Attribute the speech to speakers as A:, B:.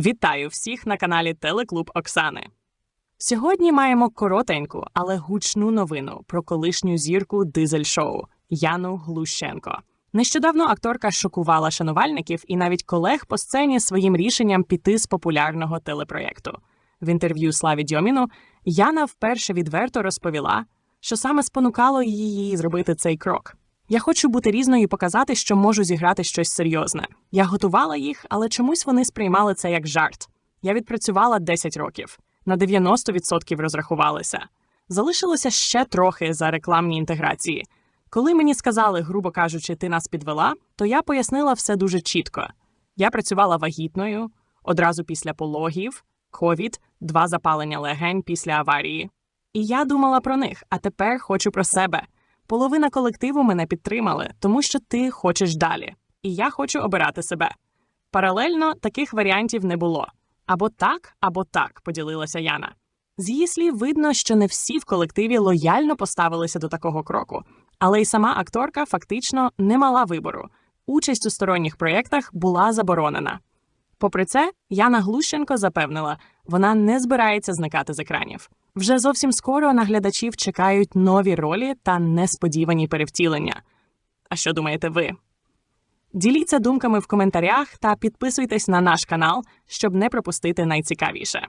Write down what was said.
A: Вітаю всіх на каналі Телеклуб Оксани. Сьогодні маємо коротеньку, але гучну новину про колишню зірку дизель-шоу Яну Глущенко. Нещодавно акторка шокувала шанувальників і навіть колег по сцені своїм рішенням піти з популярного телепроєкту. В інтерв'ю Славі Дьоміну Яна вперше відверто розповіла, що саме спонукало її зробити цей крок. Я хочу бути різною і показати, що можу зіграти щось серйозне. Я готувала їх, але чомусь вони сприймали це як жарт. Я відпрацювала 10 років, на 90% розрахувалися. Залишилося ще трохи за рекламні інтеграції. Коли мені сказали, грубо кажучи, ти нас підвела, то я пояснила все дуже чітко. Я працювала вагітною одразу після пологів, ковід, два запалення легень після аварії. І я думала про них, а тепер хочу про себе. Половина колективу мене підтримали, тому що ти хочеш далі. І я хочу обирати себе. Паралельно таких варіантів не було. Або так, або так, поділилася Яна. З її слів видно, що не всі в колективі лояльно поставилися до такого кроку, але й сама акторка фактично не мала вибору. Участь у сторонніх проєктах була заборонена. Попри це, Яна Глущенко запевнила, вона не збирається зникати з екранів. Вже зовсім скоро на глядачів чекають нові ролі та несподівані перевтілення. А що думаєте ви? Діліться думками в коментарях та підписуйтесь на наш канал, щоб не пропустити найцікавіше.